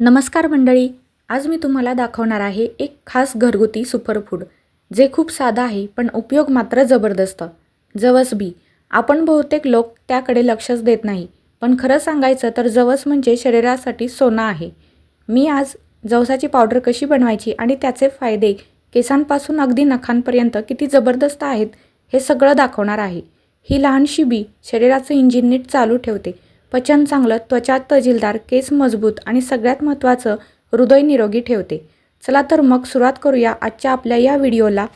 नमस्कार मंडळी आज मी तुम्हाला दाखवणार आहे एक खास घरगुती सुपरफूड जे खूप साधं आहे पण उपयोग मात्र जबरदस्त. जवस बी. आपण बहुतेक लोक त्याकडे लक्षच देत नाही पण खरं सांगायचं तर जवस म्हणजे शरीरासाठी सोनं आहे. मी आज जवसाची पावडर कशी बनवायची आणि त्याचे फायदे केसांपासून अगदी नखांपर्यंत किती जबरदस्त आहेत हे सगळं दाखवणार आहे. ही लहानशी बी शरीराचं इंजिन नीट चालू ठेवते. पचन चांगलं त्वचा तजीलदार केस मजबूत आणि सगळ्यात महत्त्वाचं हृदय निरोगी ठेवते. चला तर मग सुरुवात करूया आजच्या आपल्या या व्हिडिओला.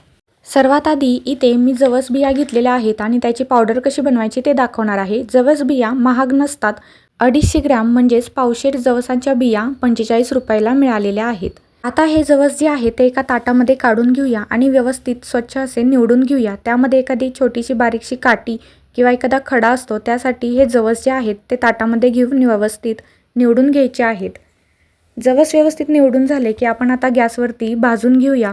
सर्वात आधी इथे मी जवस बिया घेतलेल्या आहेत आणि त्याची पावडर कशी बनवायची ते दाखवणार आहे. जवस बिया महाग नसतात. अडीचशे ग्रॅम म्हणजेच पावशेर जवसांच्या बिया पंचेचाळीस रुपयाला मिळालेल्या आहेत. आता हे जवस जे आहे ते एका ताटामध्ये काढून घेऊया आणि व्यवस्थित स्वच्छ असे निवडून घेऊया. त्यामध्ये एखादी छोटीशी बारीकशी काठी किंवा एखादा खडा असतो त्यासाठी हे जवस जे आहेत ते ताटामध्ये घेऊन व्यवस्थित निवडून घ्यायचे आहेत. जवस व्यवस्थित निवडून झाले की आपण आता गॅसवरती भाजून घेऊया.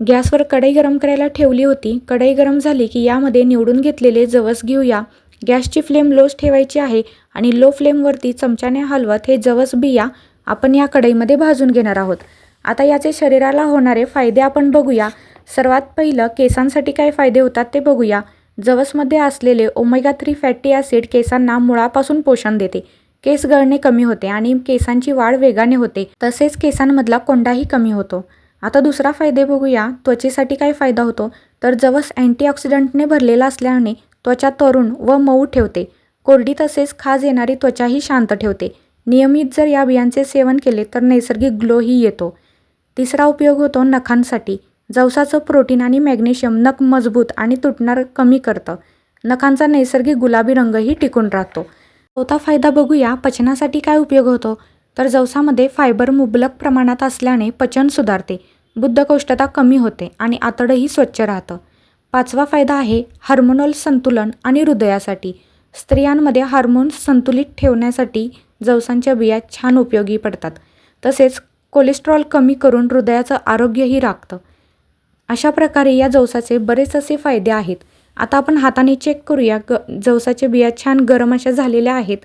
गॅसवर कढई गरम करायला ठेवली होती. कढई गरम झाली की यामध्ये निवडून घेतलेले जवस घेऊया. गॅसची फ्लेम लोच ठेवायची आहे आणि लो फ्लेमवरती चमच्याने हलवत हे जवस बिया आपण या कढईमध्ये भाजून घेणार आहोत. आता याचे शरीराला होणारे फायदे आपण बघूया. सर्वात पहिलं केसांसाठी काय फायदे होतात ते बघूया. जवसमध्ये असलेले ओमेगा थ्री फॅटी ॲसिड केसांना मुळापासून पोषण देते. केस गळणे कमी होते आणि केसांची वाढ वेगाने होते. तसेच केसांमधला कोंडाही कमी होतो. आता दुसरा फायदे बघूया. त्वचेसाठी काय फायदा होतो? तर जवस अँटीऑक्सिडंटने भरलेला असल्याने त्वचा तरुण व मऊ ठेवते. कोरडी तसेच खाज येणारी त्वचाही शांत ठेवते. नियमित जर या बियांचे सेवन केले तर नैसर्गिक ग्लोही येतो. तिसरा उपयोग होतो नखांसाठी. जवसाचं प्रोटीन आणि मॅग्नेशियम नख मजबूत आणि तुटणार कमी करतं. नखांचा नैसर्गिक गुलाबी रंगही टिकून राहतो. चौथा फायदा बघूया पचनासाठी काय उपयोग होतो? तर जवसामध्ये फायबर मुबलक प्रमाणात असल्याने पचन सुधारते बुद्धकोष्ठता कमी होते आणि आतडंही स्वच्छ राहतं. पाचवा फायदा आहे हार्मोनल संतुलन आणि हृदयासाठी. स्त्रियांमध्ये हार्मोन्स संतुलित ठेवण्यासाठी जवसांच्या बिया छान उपयोगी पडतात. तसेच कोलेस्ट्रॉल कमी करून हृदयाचं आरोग्यही राखतं. अशा प्रकारे या जवसाचे बरेच असे फायदे आहेत. आता आपण हाताने चेक करूया. ग जवसाच्या बिया छान गरम अशा झालेल्या आहेत.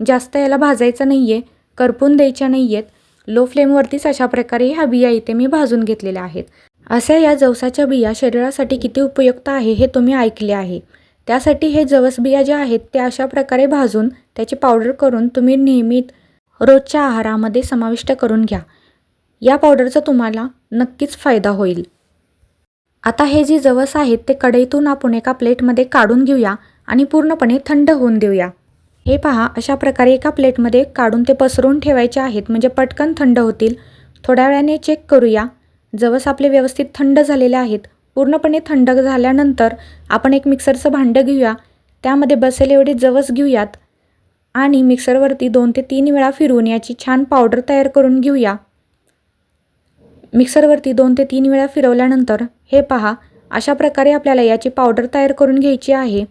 जास्त याला भाजायचं नाही आहे करपून द्यायच्या नाही आहेत लो फ्लेमवरतीच अशा प्रकारे ह्या बिया इथे मी भाजून घेतलेल्या आहेत. अशा या जवसाच्या बिया शरीरासाठी किती उपयुक्त आहे हे तुम्ही ऐकले आहे. त्यासाठी हे जवस बिया ज्या आहेत त्या अशा प्रकारे भाजून त्याची पावडर करून तुम्ही नेहमीत रोजच्या आहारामध्ये समाविष्ट करून घ्या. या पावडरचा तुम्हाला नक्कीच फायदा होईल. आता हे जे जवस आहेत ते कढईतून आपण एका प्लेटमध्ये काढून घेऊया आणि पूर्णपणे थंड होऊन देऊया. हे पहा अशा प्रकारे एका प्लेटमध्ये काढून ते पसरून ठेवायचे आहेत म्हणजे पटकन थंड होतील. थोड्या वेळाने चेक करूया. जवस आपले व्यवस्थित थंड झालेले आहेत. पूर्णपणे थंड झाल्यानंतर आपण एक मिक्सरचं भांडं घेऊया. त्यामध्ये बसेल एवढे जवस घेऊयात. आणि मिक्सरवरती दोन ते तीन वेळा फिरवून याची छान पावडर तयार करून घेऊया. मिक्सरवरती दोन ते तीन वेळा फिरवल्यानंतर हे पहा अशा प्रकारे आपल्याला याची पावडर तयार करून घ्यायची आहे.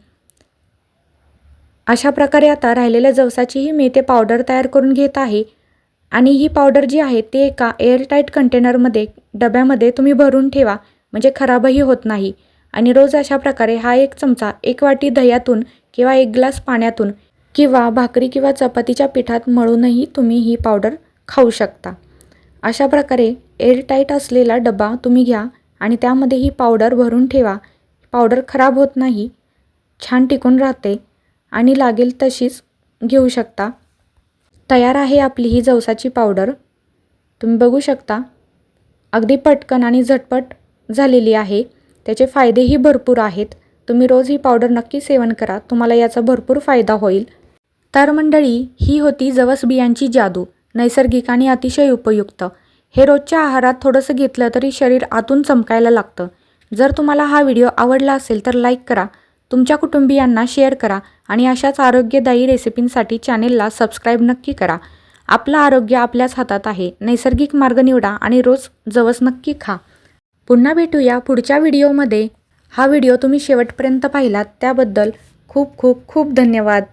अशा प्रकारे आता राहिलेल्या जवसाचीही मी ते पावडर तयार करून घेत आहे. आणि ही पावडर जी आहे ती एका एअरटाईट कंटेनरमध्ये डब्यामध्ये तुम्ही भरून ठेवा म्हणजे खराबही होत नाही. आणि रोज अशा प्रकारे हा एक चमचा एक वाटी दह्यातून किंवा एक ग्लास पाण्यातून किंवा भाकरी किंवा चपातीच्या पिठात मळूनही तुम्ही ही पावडर खाऊ शकता. अशा प्रकारे एअरटाईट असलेला डबा तुम्ही घ्या. आणि त्यामध्ये ही पावडर भरून ठेवा. पावडर खराब होत नाही छान टिकून राहते आणि लागेल तशीच घेऊ शकता. तयार आहे आपली ही जवसाची पावडर. तुम्ही बघू शकता अगदी पटकन आणि झटपट झालेली आहे. त्याचे फायदेही भरपूर आहेत. तुम्ही रोज ही पावडर नक्की सेवन करा तुम्हाला याचा भरपूर फायदा होईल. तर मंडळी ही होती जवस बियांची जादू नैसर्गिक आणि अतिशय उपयुक्त. हे रोजच्या आहारात थोडंसं घेतलं तरी शरीर आतून चमकायला लागतं. जर तुम्हाला हा व्हिडिओ आवडला असेल तर लाईक करा तुमच्या कुटुंबियांना शेअर करा आणि अशाच आरोग्यदायी रेसिपींसाठी चॅनेलला सबस्क्राईब नक्की करा. आपलं आरोग्य आपल्याच हातात आहे. नैसर्गिक मार्ग निवडा आणि रोज जवस नक्की खा. पुन्हा भेटूया पुढच्या व्हिडिओमध्ये. हा व्हिडिओ तुम्ही शेवटपर्यंत पाहिलात त्याबद्दल खूप खूप खूप धन्यवाद.